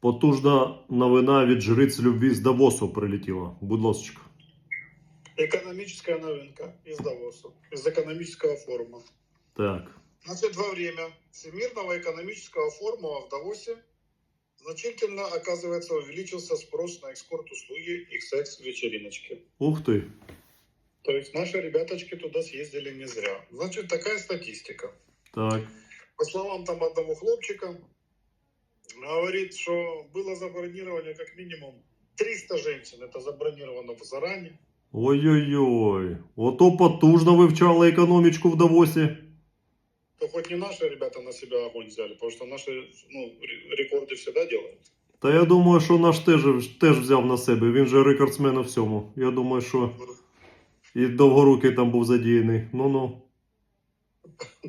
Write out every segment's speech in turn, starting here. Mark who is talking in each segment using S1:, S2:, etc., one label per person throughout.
S1: Потужна новина від жриць любві з Давосу прилетіла. Будь ласка.
S2: Экономическая новинка из Давоса, из экономического форума.
S1: Так.
S2: Значит, во время Всемирного экономического форума в Давосе значительно, оказывается, увеличился спрос на экскорт-услуги XX-вечериночки.
S1: Ух ти.
S2: То есть наши ребяточки туда съездили не зря. Значит, такая статистика.
S1: Так.
S2: По словам там одного хлопчика, говорит, что было забронирование как минимум 300 женщин. Это забронировано заранее.
S1: Ой-ой-ой. Ото потужно вивчали економічку в Давосі.
S2: То хоть не наши ребята на себя огонь взяли, потому что наши ну, ре- рекорды всегда делают.
S1: Та я думаю, що наш теж, теж взяв на себе. Він же рекордсмен у всьому. Я думаю, що і довгорукий там був задіяний. Ну-ну.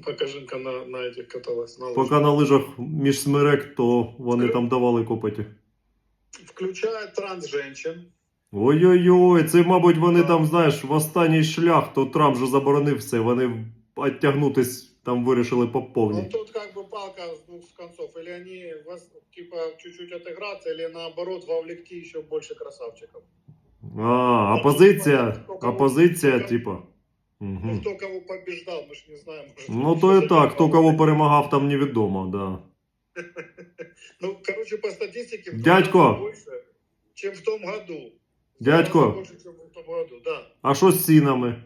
S2: Покажи-ка на, на этих каталась. На
S1: Поки
S2: лыжах.
S1: на лижах між смерек, то вони там давали копоті.
S2: Включая транс-женщин.
S1: Ой-ой-ой, це, мабуть, вони там, знаєш, в останній шлях, то Трамп же заборонив все. Вони оттягнутись там вирішили по
S2: Ну,
S1: повній.
S2: тут как бы палка с двух концов. Или они вас, типа чуть-чуть отыграться, или наоборот вовлекти еще больше красавчиков.
S1: А, опозиція, опозиція, типа.
S2: Ну,
S1: Угу.
S2: кто кого побеждал, мы ж не знаем. может,
S1: Ну,
S2: что
S1: то і
S2: за
S1: так, хто
S2: перемога.
S1: кого перемагав, там невідомо, да.
S2: Ну, короче, по статистике... в два
S1: Дядько.
S2: раза Больше, чем в том году. В два
S1: Дядько.
S2: раза Больше, чем в том году, да.
S1: А що з цінами?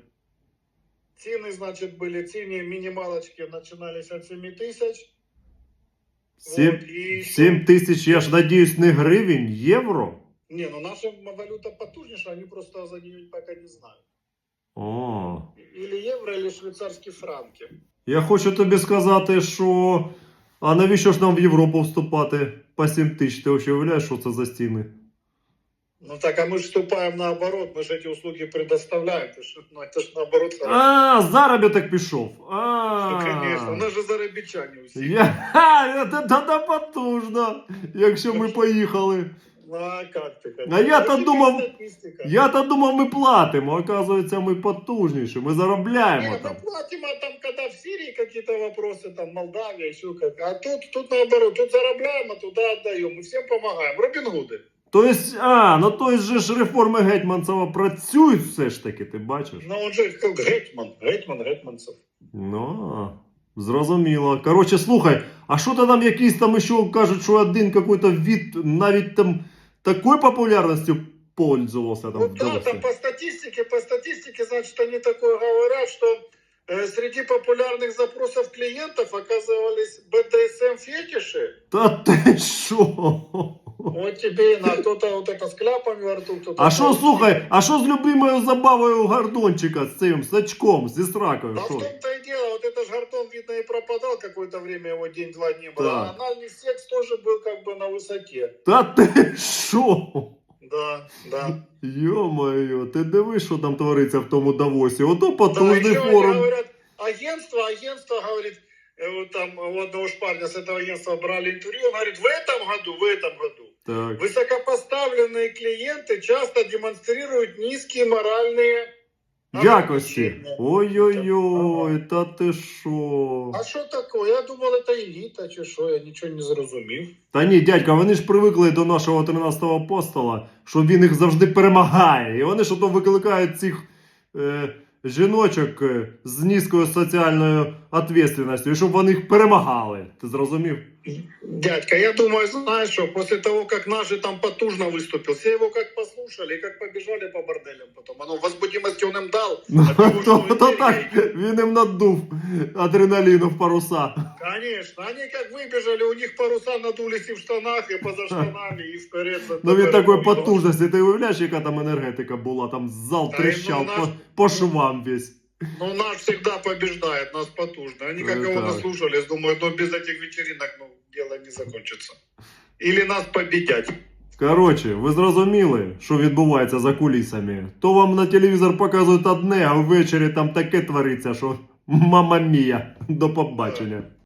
S2: Цены, значит, были, цены минималочки начинались от 7 тысяч.
S1: Сім,
S2: Вот, и еще-
S1: сім тисяч, я ж надіюсь, не гривень, євро?
S2: Не, ну наша валюта потужнейшая, они просто за нее пока не знают.
S1: О.
S2: Или евро, или швейцарские франки.
S1: Я хочу тобі сказати, що. А навіщо ж нам в Європу вступати по 7 тисяч? Ти взагалі уявляєш, що це за стіни?
S2: Ну так, а мы же вступаем наоборот, мы же эти услуги предоставляем. Это ж, ну, это ж наоборот. хорошо.
S1: А, заробіток пішов.
S2: Ну,
S1: А.
S2: конечно, у нас же заробітчане усі.
S1: Я... Ха, це та потужно, якщо ми поїхали.
S2: Ну а как ты?
S1: А я-то
S2: Такая
S1: думав-
S2: статистика.
S1: Я-то думав, ми платимо, а оказується, ми потужніші, ми заробляємо
S2: Не,
S1: там.
S2: мы платим, а там, когда в Сирии какие-то вопросы, там, Молдавия, еще как. А тут, тут наоборот, тут заробляем, а туда отдаем. Мы всем помогаем. Робин Гуды.
S1: Тобто, а, ну то же ж реформи Гетьманцева працюють все ж таки, ти бачиш?
S2: Ну он же как Гетман, Гетман, Гетманцев.
S1: Ну, зрозуміло. Коротше, слухай, а що то там якісь там ще кажуть, що один какой-то від навіть там такою популярністю пользувався там
S2: Ну
S1: в
S2: да,
S1: Давосі?
S2: там по статистике, по статистике, значит, они такое говорят, что э, среди популярных запросов клиентов оказывались БДСМ-фетиши.
S1: Та ти що?
S2: Вот тебе и на кто-то вот это с кляпами во рту, кто-то...
S1: А що, слухай, а що з любимою забавою гордончика з цим, з очком, зі сракою?
S2: Да в
S1: Що?
S2: том-то и дело, вот это ж Гартон, видно, и пропадал какое-то время, его день-два не было.
S1: Да.
S2: А анальный секс тоже был как бы на высоте.
S1: Та ти що?
S2: Да, да.
S1: Йо-моє, ти диви, що там твориться в тому Давосі. Ото
S2: Да,
S1: потужний
S2: еще они
S1: форум.
S2: говорят, агентство, агентство говорит, э, вот там у одного ж парня с этого агентства брали интервью, он говорит, в этом году, в этом году
S1: Так.
S2: высокопоставленные клиенты часто демонстрируют низкие моральные
S1: Якості. Ой-ой-ой, та ти що?
S2: А что такое? Я думал, это элита, чи що, я нічого не зрозумів.
S1: Та ні, дядька, вони ж привикли до нашого 13-го апостола, що він їх завжди перемагає. І вони ж ото викликають цих е, жіночок е, з низькою соціальною відповідальністю, щоб вони їх перемагали. Ти зрозумів?
S2: Дядька, я думаю, знаешь что, после того, как наши там потужно выступил, все его как послушали, и как побежали по борделям потом. Оно возбудимости он им дал.
S1: Ну,
S2: а того,
S1: то,
S2: что
S1: то
S2: энергии-
S1: так, він їм надув адреналіну в паруса.
S2: Конечно, они как выбежали, у них паруса надулись и в штанах, и поза штанами, и вперед.
S1: Ну він
S2: Тепер
S1: такої
S2: ну,
S1: потужності, ти уявляєш, яка там енергетика була, там зал
S2: Та
S1: тріщав
S2: й ну,
S1: по,
S2: наш-
S1: по швам весь.
S2: Ну, нас всегда побеждает, нас потужно. Они как его наслушались, думаю, ну без этих вечеринок ну, дело не закончится. Или нас победять.
S1: Коротше, ви зрозуміли, що відбувається за кулісами. То вам на телевізор показують одне, а ввечері там таке твориться, що мама мія. До побачення.